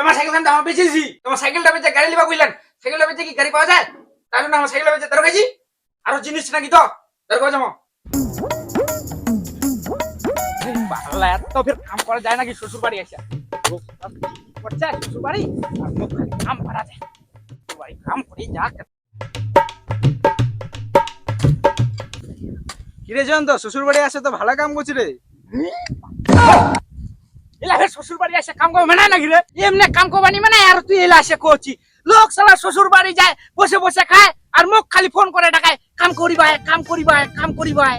তোমার সাইকেল খান আমার বেচেছি তোমার সাইকেলটা বেচে গাড়ি লিবা কইলেন। সাইকেলটা বেচে কি গাড়ি পাওয়া যায়? তাই জন্য আমার সাইকেলটা বেচে ধরো গেছি আরও জিনিস নাকি তো? ধরো যাব। বাংলা এত ফের কাম করা যায় নাকি? শ্বশুর বাড়ি আসা করছে শ্বশুর বাড়ি আর মুখ কাম করা যায়। বাড়ি কাম করে যাক কিরে জয়ন্ত শ্বশুর বাড়ি আসে তো ভালো কাম করছি রে। এলা ফের শ্বশুর বাড়ি কাম করবে না নাকি রে? এমনি কাম করবানি মানে আর তুই এলা আসে করছি লোক সালা শ্বশুর বাড়ি যায় বসে বসে খায় আর মুখ খালি ফোন করে ডাকায় কাম করিবায় কাম করিবায় কাম করিবায়।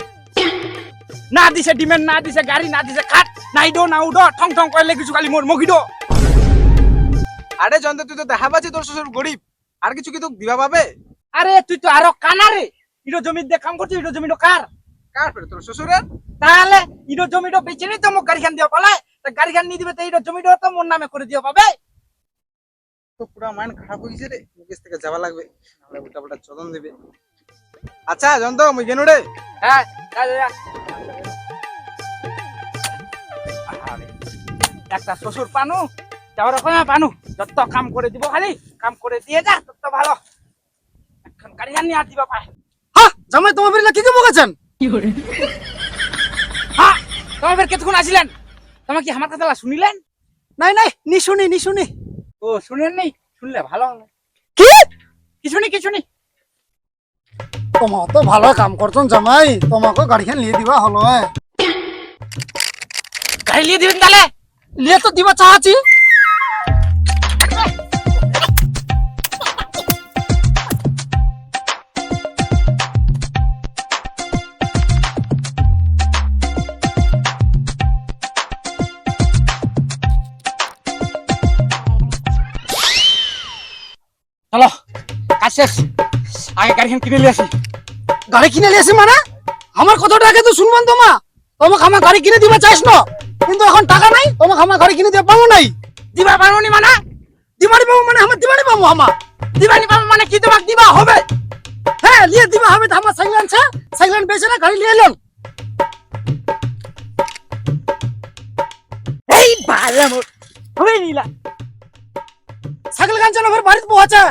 না দিছে ডিমেন্ড না দিছে গাড়ি না দিছে খাট না ইডো না উডো ঠং ঠং করলে কিছু খালি মোর মগিডো আরে জয়ন্ত তুই তো দেখা পাচ্ছি তোর শ্বশুর গরিব। আর কিছু কি তোকে দিবা পাবে আরে তুই তো আরও কানা রে ইডো জমির দিয়ে কাম করছিস ইডো জমিটো কার? কার তোর শ্বশুরের? তাহলে ইডো জমিটো বেচে নি তো মোক গাড়ি খান দিও তা গাড়ি নিয়ে দিবে তো ইডো জমিটো তো মোর নামে করে দিও পাবে তো পুরো মাইন্ড খারাপ হয়ে গেছে রে মুকেশ থেকে যাওয়া লাগবে নাহলে উল্টা পাল্টা চদন দেবে। আচ্ছা জয়ন্ত মুই গেনু রে। হ্যাঁ যা, যা, যা। একটা শ্বশুর পানু যাওয়ার ওখানে পানু যত কাম করে দিব খালি কাম করে দিয়ে যা তত ভালো। এখন গাড়ি খান নিয়ে আর দিবা পায়। হ্যাঁ জামাই তোমার বেরিয়ে কি কি বকেছেন? হ্যাঁ তোমার ফের কেতক্ষণ আসিলেন? তোমার কি আমার কথা শুনিলেন? নাই নাই নি শুনি নি শুনি। ও শুনেন নি শুনলে ভালো কি? কিছু নি কিছু নি তোমার তো ভালো কাম করছন জামাই তোমাকে গাড়িখান নিয়ে দিবা হলো। গাড়ি নিয়ে দিবেন তাহলে? নিয়ে তো দিবা চাহাছি। চলো, কাজ শেষ। আগে গাড়িখান কিনে নিয়ে আসি। গাড়ি কিনে নিয়েছি মানে? আমার কথাটা আগে তো শুনবেন তোমা তোমাকে আমার গাড়ি কিনে দিবা চাইছ না। কিন্তু এখন টাকা নাই, তোমাকে আমার গাড়ি কিনে দিতে পাবো নাই। দিবা পারব নি মানে? দিবানি পাবো মানে আমার, দিবানি পাবো আমার। দিবানি পাবো মানে কি তোমাকে দিবা হবে? হ্যাঁ নিয়ে দিবা হবে তো আমার সাইকেল আছে সাইকেল বেচে না, গাড়ি নিয়ে এলেন। এই মোর হবে নিলা। সাইকেল গান চালা ফের বাড়িতে পৌঁছে।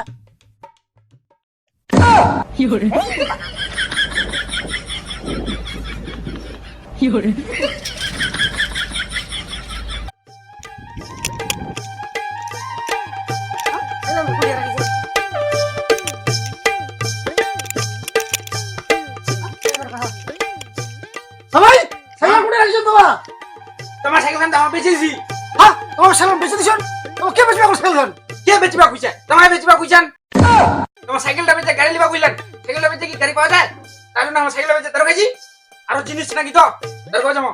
সবাই সাইকেল কোথায় রাখছো তোমার? তোমার সাইকেল খান আমার বেচেছি হ্যাঁ তোমার সাইকেল বেচে দিছ তোমার কে বেচবে সাইকেল কে বেচবা কইছে তোমার বেচবা কইছেন তোমার সাইকেলটা বেচে গাড়ি লিবা কইলেন। সাইকেলটা বেচে কি গাড়ি পাওয়া যায়? তার জন্য আমার সাইকেলটা বেচে তেরো কেজি। আরও জিনিস নাকি তো? তেরো যাব।